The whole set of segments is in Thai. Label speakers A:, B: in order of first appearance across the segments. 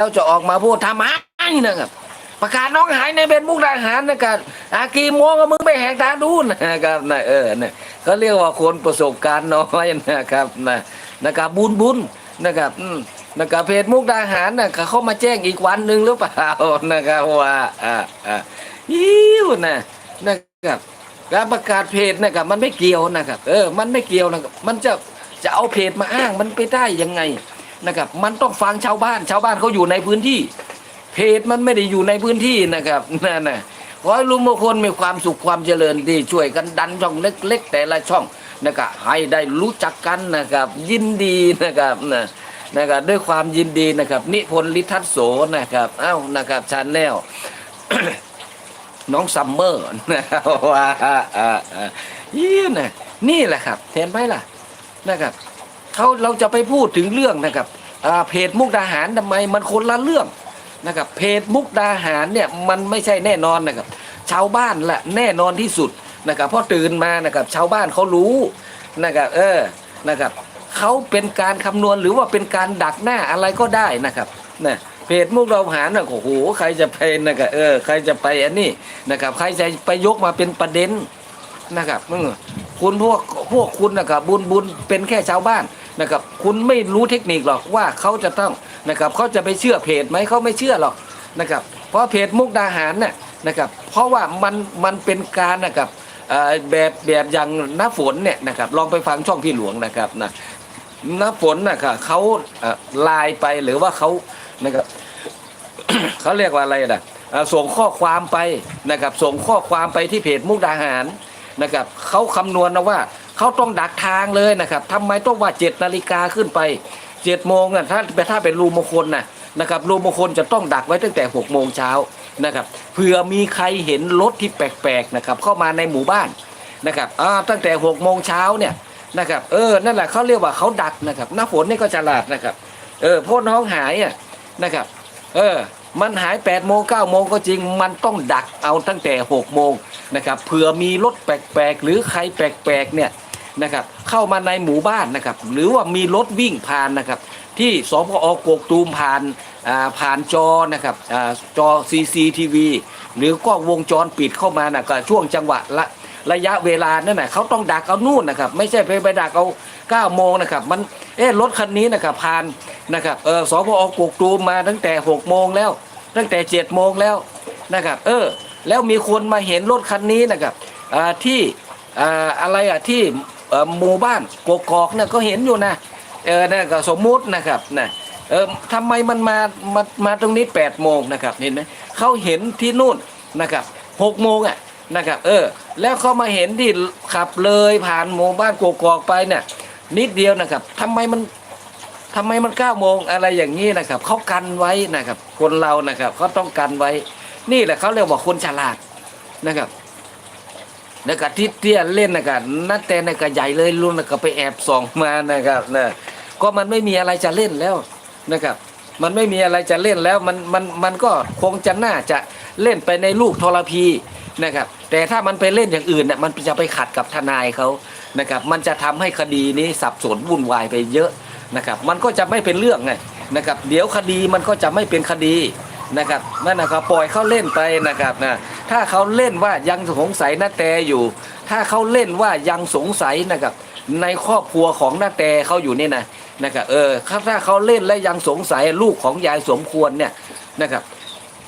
A: แล้วจะออกมาพูดทำไมนะครับ ประกาศน้องหายในเป็นมุกดาหารนะครับอากีโมงก็มึงไปแหกตาดูนะครับนะเออเนี่ยเขาเรียกว่าคนประสบการณ์น้อยนะครับนะนะครับบุญบุญนะครับนะครับเพจมุกดาหารนะเขามาแจ้งอีกวันหนึ่งหรือเปล่านะครับว่าอ่าอ่ายิ้วนะนะครับการประกาศเพจนะครับมันไม่เกี่ยวนะครับ เออ มันไม่เกี่ยวนะครับ มันจะจะเอาเพจมาอ้างมันไปได้ยังไง นะครับ มันต้องฟังชาวบ้าน ชาวบ้านเขาอยู่ในพื้นที่ เพจมันไม่ได้อยู่ในพื้นที่นะครับนั่นนะขอให้ลุงมงคลมีความสุขความเจริญที่ช่วยกันดันช่องเล็ก ๆ แต่ละช่องนะครับให้ได้รู้จักกันนะครับ ยินดีนะครับนะนะครับด้วยความยินดีนะครับ นิพนธ์ลิทัศโสนะครับเอ้านะครับชาแนลน้องซัมเมอร์นะครับว่าอ่าอ่าอ่ายี่นะนี่แหละครับเห็นไหมล่ะนะครับเขาเราจะไปพูดถึงเรื่องนะครับอ่า เพจมุกดาหารทำไมมันคนละเรื่องนะครับเพจมุกดาหารเนี่ยมันไม่ใช่แน่นอนนะครับ ชาวบ้านแหละแน่นอนที่สุดนะครับพราะตื่นมานะครับชาวบ้านเขารู้นะครับเออนะครับเขาเป็นการคำนวณหรือว่าเป็นการดักหน้าอะไรก็ได้นะครับนะเพจมุกดาหารนะโอ้โหใครจะไปนะครับเออใครจะไปอันนี้นะครับ ใครจะไปยกมาเป็นประเด็นนะครับ คุณพวกพวกคุณนะครับบุญบุญเป็นแค่ชาวบ้านนะครับคุณไม่รู้เทคนิคหรอกว่าเขาจะต้องนะครับเขาจะไปเชื่อเพจไหมเขาไม่เชื่อหรอกนะครับเพราะเพจมุกดาหารน่ะนะครับเพราะว่ามันมันเป็นการนะครับแบบแบบอย่างน้าฝนเนี่ยนะครับลองไปฟังช่องพี่หลวงนะครับนะน้าฝนนะครับเขาไลน์ไปหรือว่าเขานะครับเขาเรียกว่าอะไรนะส่งข้อความไปนะครับส่งข้อความไปที่เพจมุกดาหาร นะครับเขาคำนวณนะว่าเขาต้องดักทางเลยนะครับทำไมต้องว่าเจ็ดนาฬิกาขึ้นไปเจ็ดโมงน่ะถ้าถ้าเป็นรูมงคลนะนะครับรูมงคลจะต้องดักไว้ตั้งแต่หกโมงเช้านะครับเผื่อมีใครเห็นรถที่แปลกๆนะครับเข้ามาในหมู่บ้านนะครับตั้งแต่หกโมงเช้าเนี่ยนะครับเออนั่นแหละเขาเรียกว่าเขาดักนะครับหน้าฝนนี่ก็ฉลาดนะครับเออพ่อน้องหายอะนะครับเออ มันหาย8ปดโมงเก้าโมงก็จริง มันต้องดักเอาตั้งแต่6กโมงนะครับเผื่อมีรถแปลกๆ หรือใครแปลกๆเนี่ยนะครับเข้ามาในหมู่บ้านนะครับหรือว่ามีรถวิ่งผ่านนะครับที่สพอกกตูมผ่านอ่าผ่านจอนะครับอ่าจอ CCTV หรือกล้องวงจรปิดเข้ามานะก็ช่วงจังหวะละ ระยะเวลานั่นนะเขาต้องดักเอานู่นนะครับ ไม่ใช่ไปไปดักเอา9โมงนะครับ มันเอ๊ะรถคันนี้นะครับผ่านนะครับเออสพอกกตูมมาตั้งแต่6โมงแล้ว ตั้งแต่7จ็ดโมงแล้วนะครับ เออ แล้วมีคนมาเห็นรถคันนี้นะครับที่อะไรอะที่หมู่บ้านกกอกเนี่ยก็เห็นอยู่นะเออนั่ก็สมมุตินะครับนะเออทำไมมันมามามาตรงนี้8ปดโมงนะครับเห็นไหมเขาเห็นที่นู่นนะครับหกโมงอะ นะครับ เออ แล้วเขามาเห็นที่ขับเลยผ่านหมู่บ้านกกอกไปเนี่ยนิดเดียวนะครับทำไมมันทำไมมันเก้าโมงอะไรอย่างนี้นะครับเขากันไว้นะครับ คนเรานะครับเขาต้องกันไว้ นี่แหละเขาเรียกว่าคนฉลาดนะครับนะครับที่เตี้ยเล่นนะครับนัดแต่ในกระใหญ่เลยรุ่นนะครับไปแอบส่องมานะครับนะก็มันไม่มีอะไรจะเล่นแล้วนะครับ มันไม่มีอะไรจะเล่นแล้วมันมันมันก็คงจะน่าจะเล่นไปในลูกทรพี นะครับ แต่ถ้ามันไปเล่นอย่างอื่นเนี่ยมันจะไปขัดกับทนายเขานะครับ มันจะทำให้คดีนี้สับสนวุ่นวายไปเยอะนะครับ มันก็จะไม่เป็นเรื่องไงนะครับ เดี๋ยวคดีมันก็จะไม่เป็นคดีนะครับนั่นนะครับปล่อยเขาเล่นไปนะครับนะถ้าเขาเล่นว่ายังสงสัยนาแตอยู่ ถ้าเขาเล่นว่ายังสงสัยนะครับ ในครอบครัวของนาแตเขาอยู่นี่นะนะครับเออถ้าเขาเล่นและยังสงสัยลูกของยายสมควรเนี่ยนะครับ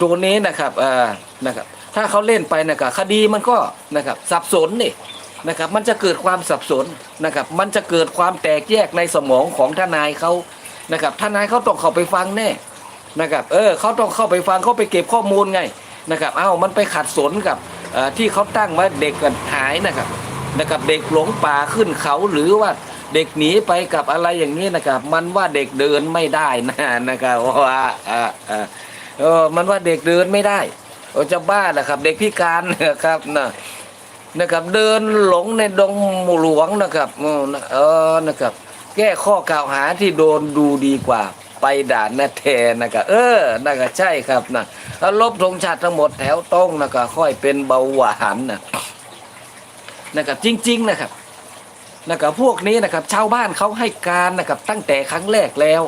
A: ตัวนี้นะครับเอ่อนะครับ ถ้าเขาเล่นไปนะครับคดีมันก็นะครับสับสนนี่นะครับมันจะเกิดความสับสนนะครับมันจะเกิดความแตกแยกในสมองของทนายเขานะครับทนายเขาต้องเข้าไปฟังแน่นะครับเออเขาต้องเข้าไปฟังเขาไปเก็บข้อมูลไงนะครับเอ้ามันไปขัดสนกับที่เขาตั้งว่าเด็กหายนะครับนะครับเด็กหลงป่าขึ้นเขาหรือว่าเด็กหนีไปกับอะไรอย่างนี้นะครับ มันว่าเด็กเดินไม่ได้นะนะครับว่าอ่าอ่าเออมันว่าเด็กเดินไม่ได้ โอ้จะบ้านะครับ เด็กพิการนะครับนะนะครับ เดินหลงในดงหลวงนะครับเออนะครับ แก้ข้อกล่าวหาที่โดนดูดีกว่า ไปด่านนาแทนนะครับเออนะครับใช่ครับนะแล้วลบธงชาติทั้งหมดแถวตรงนะครับค่อยเป็นเบาหวานนะนะครับจริง ๆ นะครับนะครับพวกนี้นะครับชาวบ้านเขาให้การนะครับตั้งแต่ครั้งแรกแล้ว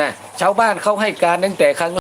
A: นะชาวบ้านเขาให้การตั้งแต่ครั้ง